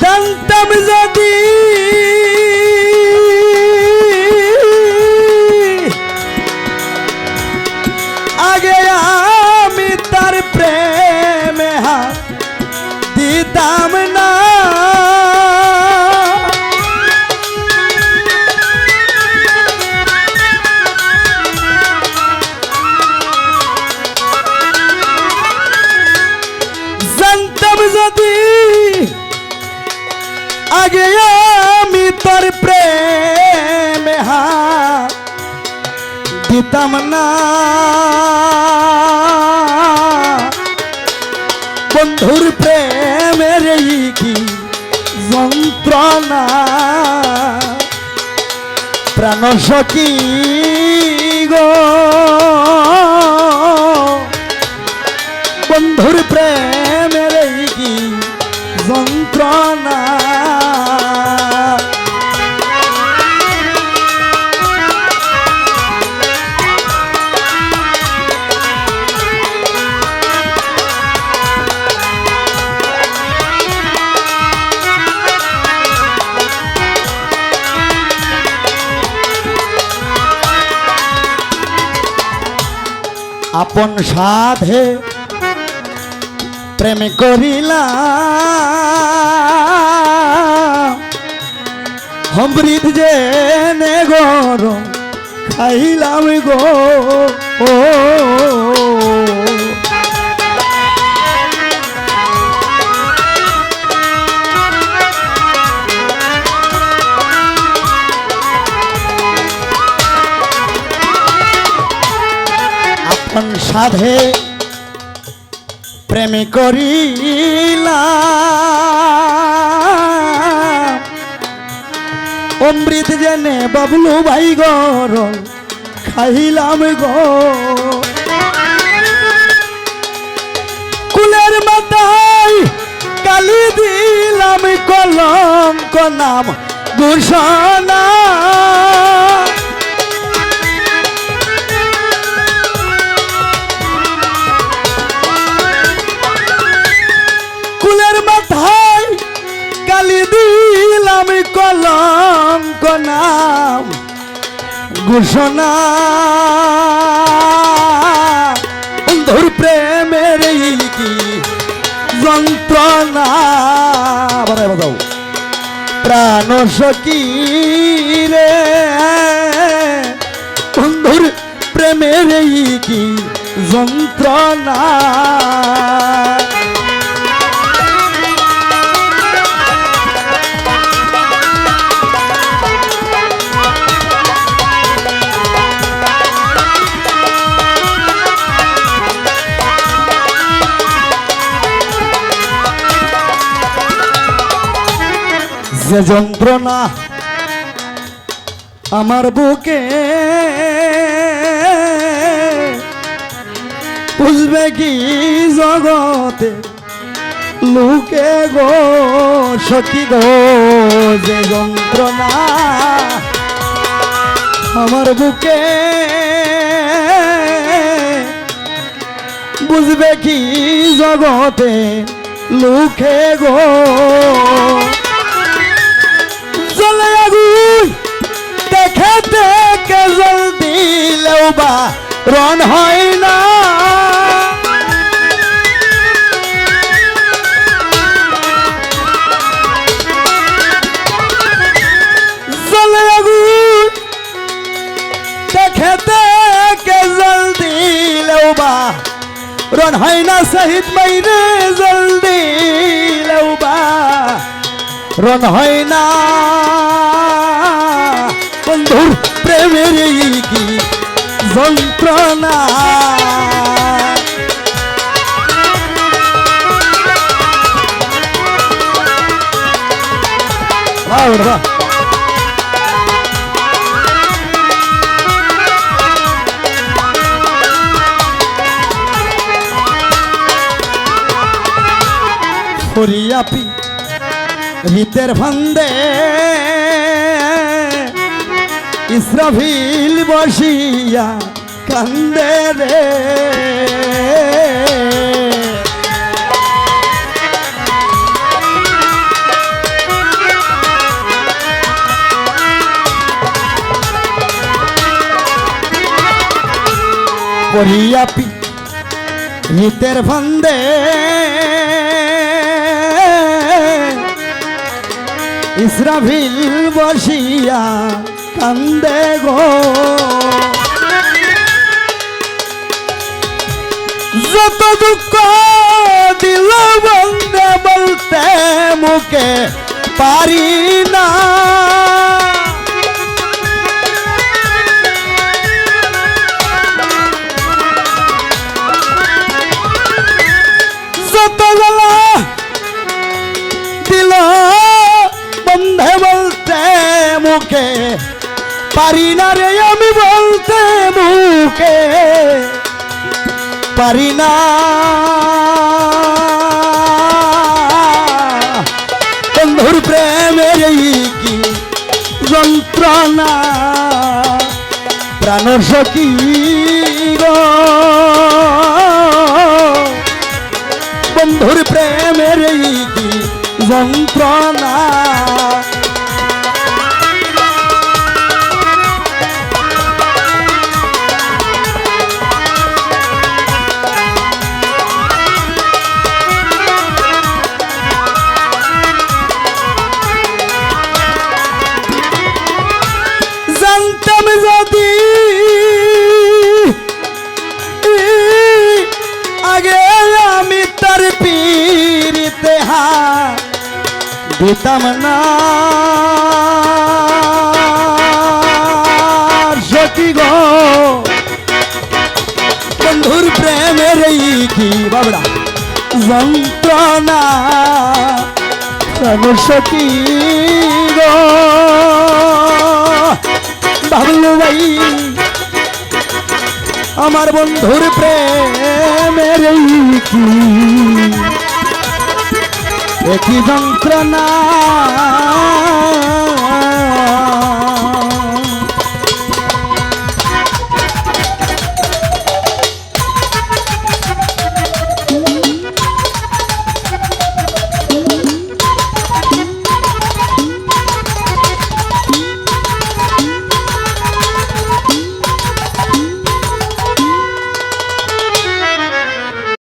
জানতাম যদি আগে আমি তোর প্রেমে দিতাম না। বন্ধুর প্রেমের কি যন্ত্রণা? প্রাণ সখী গো। বন্ধুর প্রেমের আপন সাধে প্রেম করিলা। অমৃত যে নে গরম খাইলাম গো। ও সাধে প্রেমে করিলাম অমৃত জেনে বাবলু ভাই গর খাইলাম গো। কুলের মাথায় কালি দিলাম কলঙ্ক নাম ঘোষণা দিলাম কলঙ্ক নাম ঘোষণা। বন্ধুর প্রেমের কি? যন্ত্রণা। বাজাও। প্রাণ সখী রে বন্ধুর প্রেমের কি? যন্ত্রণা। যে যন্ত্রণা আমার বুকে বুঝবে কি জগতে লোকে গো সখী গো যে যন্ত্রণা আমার বুকে বুঝবে কি জগতে লোকে গো জলে আগুন। দেখে দেখে জল দিলেও বা রন হয় না। জলে আগুন। দেখে দেখে জল দিলেও রন হয় না শহীদ মাইরে জল দিলেও রন হয় না বন্ধুর প্রেমের কি যন্ত্রণা। ফরিয়াপি মিতের ফান্দে ইসরাফিল বসিয়া কান্দে রে। করিয়া পি মিতের ফান্দে ইসরাফিল বসিয়া কান্দে গো। যত দুঃখ দিল বন্দে বলতে মুখে পারি পারি না রে আমি বলতে মুখে পারি না বন্ধুর প্রেমের এই কি যন্ত্রণা প্রাণ সখী গো বন্ধুর প্রেমের এই কি যন্ত্রণা দিতাম না গো। বন্ধুর প্রেমের কি বাবড়া যন্ত্রণা। সখী গো। বাবলু ভাই, আমার বন্ধুর প্রেমের কি একই যন্ত্রণা।